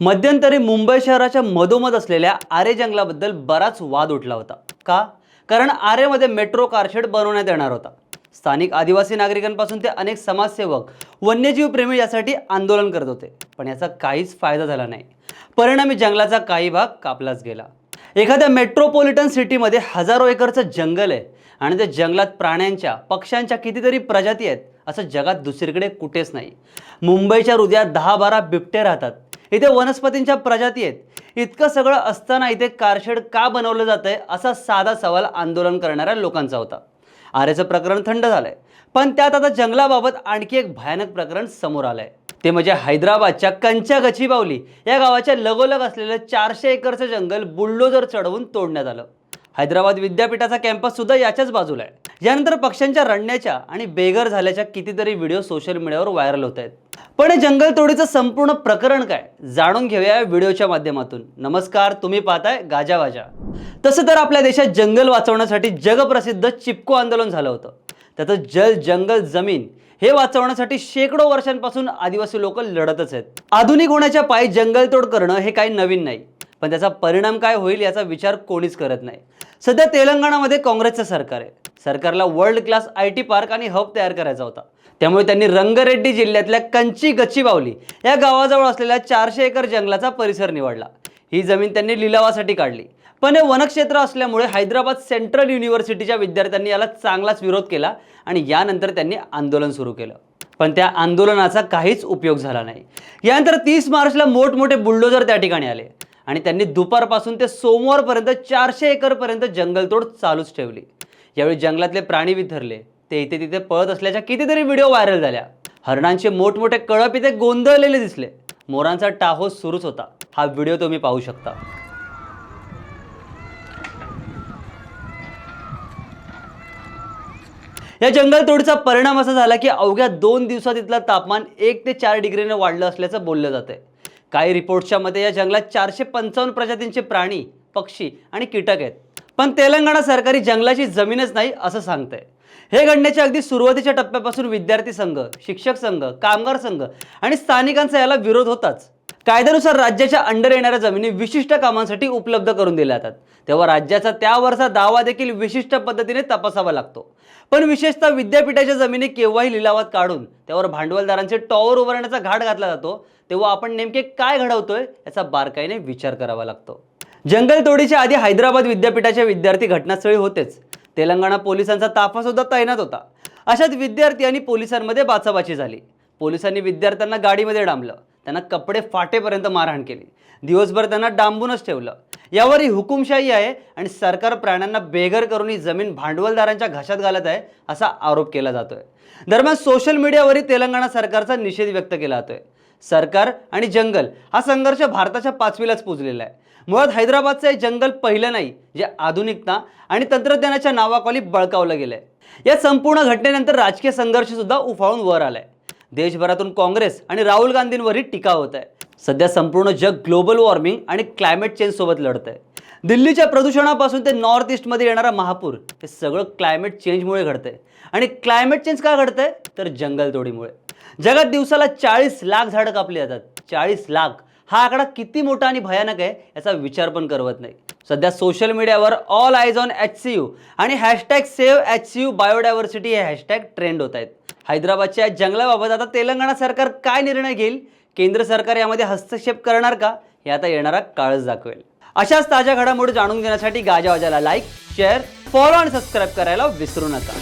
मध्यंतरी मुंबई शहराच्या मधोमध असलेल्या आरे जंगलाबद्दल बराच वाद उठला होता. का? कारण आरेमध्ये मेट्रो कारशेड बनवण्यात येणार होता. स्थानिक आदिवासी नागरिकांपासून ते अनेक समाजसेवक वन्यजीव प्रेमी यासाठी आंदोलन करत होते. पण याचा काहीच फायदा झाला नाही. परिणामी जंगलाचा काही भाग कापलाच गेला. एखाद्या मेट्रोपॉलिटन सिटीमध्ये हजारो एकरचं जंगल आहे आणि त्या जंगलात प्राण्यांच्या पक्ष्यांच्या कितीतरी प्रजाती आहेत असं जगात दुसरीकडे कुठेच नाही. मुंबईच्या हृदयात दहा बारा बिबटे राहतात. इथे वनस्पतींच्या प्रजाती आहेत. इतकं सगळं असताना इथे कारशेड का बनवलं जातंय असा साधा सवाल आंदोलन करणाऱ्या लोकांचा होता. आरेचं प्रकरण थंड झालंय. पण त्यात आता जंगलाबाबत आणखी एक भयानक प्रकरण समोर आलंय. ते म्हणजे हैदराबादच्या कंचा गचीबावली या गावाच्या लगोलग असलेलं चारशे एकरचं जंगल बुलडोजर चढवून तोडण्यात आलं. हैदराबाद विद्यापीठाचा कॅम्पस सुद्धा याच्याच बाजूला आहे. यानंतर पक्ष्यांच्या रडण्याच्या आणि बेघर झाल्याच्या कितीतरी व्हिडिओ सोशल मीडियावर व्हायरल होत आहेत. पण हे जंगलतोडीचं संपूर्ण प्रकरण काय? जाणून घेऊया व्हिडिओच्या माध्यमातून. नमस्कार तुम्ही पाहताय गाजावाजा तसं तर आपल्या देशात जंगल वाचवण्यासाठी जगप्रसिद्ध चिपको आंदोलन झालं होतं. त्याचं जल जंगल जमीन हे वाचवण्यासाठी शेकडो वर्षांपासून आदिवासी लोक लढतच आहेत. आधुनिक होण्याच्या पायी जंगलतोड करणं हे काही नवीन नाही. पण त्याचा परिणाम काय होईल याचा विचार कोणीच करत नाही. सध्या तेलंगणामध्ये काँग्रेसचं सरकार आहे. सरकारला world class I T park आणि हब तयार करायचा होता. त्यामुळे त्यांनी रंगरेड्डी जिल्ह्यातल्या कंची गच्ची बावली या गावाजवळ असलेल्या चारशे एकर जंगलाचा परिसर निवडला. ही जमीन त्यांनी लिलावासाठी काढली. पण हे वनक्षेत्र असल्यामुळे हैदराबाद सेंट्रल युनिव्हर्सिटीच्या विद्यार्थ्यांनी याला चांगलाच विरोध केला आणि यानंतर त्यांनी आंदोलन सुरू केलं. पण त्या आंदोलनाचा काहीच उपयोग झाला नाही. यानंतर तीस मार्चला मोठमोठे बुलडोजर त्या ठिकाणी आले आणि त्यांनी दुपारपासून ते सोमवारपर्यंत चारशे एकरपर्यंत जंगलतोड चालूच ठेवली. यावेळी जंगलातले प्राणी विथरले ते इथे तिथे पळत असल्याच्या कितीतरी व्हिडिओ व्हायरल झाल्या. हरणांचे मोठमोठे कळप इथे गोंधळलेले दिसले. मोरांचा टाहो सुरूच होता. हा व्हिडिओ तुम्ही पाहू शकता. या जंगलतोडीचा परिणाम असा झाला की अवघ्या दोन दिवसात इथलं तापमान एक ते चार डिग्रीने वाढलं असल्याचं बोललं जातंय. काही रिपोर्ट्सच्या मते या जंगलात चारशे पंचावन्न प्रजातींचे प्राणी पक्षी आणि कीटक आहेत. पण तेलंगणा सरकारी जंगलाची जमीनच नाही असं सांगतंय. हे घडण्याच्या अगदी सुरुवातीच्या टप्प्यापासून विद्यार्थी संघ शिक्षक संघ कामगार संघ आणि स्थानिकांचा याला विरोध होताच. कायद्यानुसार राज्याच्या अंडर येणाऱ्या जमिनी विशिष्ट कामांसाठी उपलब्ध करून दिल्या जातात. तेव्हा राज्याचा त्यावरचा दावा देखील विशिष्ट पद्धतीने तपासावा लागतो. पण विशेषतः विद्यापीठाच्या जमिनी केव्हाही लिलावात काढून त्यावर भांडवलदारांचे टॉवर उभारण्याचा घाट घातला जातो तेव्हा आपण नेमके काय घडवतोय याचा बारकाईने विचार करावा लागतो. जंगलतोडीच्या आधी हैदराबाद विद्यापीठाचे विद्यार्थी घटनास्थळी होतेच. तेलंगणा पोलिसांचा ताफा सुद्धा तैनात होता. अशात विद्यार्थी आणि पोलिसांमध्ये बाचाबाची झाली. पोलिसांनी विद्यार्थ्यांना गाडीमध्ये डांबलं. त्यांना कपडे फाटेपर्यंत मारहाण केली. दिवसभर त्यांना डांबूनच ठेवलं. यावर ही हुकुमशाही आहे आणि सरकार प्राण्यांना बेघर करून ही जमीन भांडवलदारांच्या घशात घालत आहे असा आरोप केला जातोय. दरम्यान सोशल मीडियावरही तेलंगणा सरकारचा निषेध व्यक्त केला जातोय. सरकार आणि जंगल हा संघर्ष भारताच्या पाचवीलाच पुजलेला आहे. मुळात हैदराबादचं हे जंगल पहिलं नाही जे आधुनिकता आणि तंत्रज्ञानाच्या नावाखाली बळकावलं गेलंय. या संपूर्ण घटनेनंतर राजकीय संघर्ष सुद्धा उफाळून वर आलाय. देशभरातून काँग्रेस आणि राहुल गांधींवरही टीका होत आहे. सध्या संपूर्ण जग ग्लोबल वॉर्मिंग आणि क्लायमेट चेंज सोबत लढत आहे दिल्लीच्या प्रदूषणापासून ते नॉर्थ ईस्टमध्ये येणारा महापूर हे सगळं क्लायमेट चेंजमुळे घडतंय. आणि क्लायमेट चेंज का घडतंय? तर जंगलतोडीमुळे. जगात दिवसाला चाळीस लाख झाडं कापली जातात. चाळीस लाख. हा आकडा किती मोठा आणि भयानक आहे याचा विचार पण करवत नाही. सध्या सोशल मीडियावर all eyes on H C U आणि hashtag save H C U biodiversity हे हॅशटॅग ट्रेंड होत आहेत. हैदराबादच्या जंगलाबाबत आता तेलंगणा सरकार काय निर्णय घेईल? केंद्र सरकार यामध्ये हस्तक्षेप करणार का? हे आता येणारा काळच दाखवेल. अशाच ताज्या घडामोडी जाणून घेण्यासाठी गाजावाजाला लाईक शेअर फॉलो आणि सबस्क्राईब करायला विसरू नका.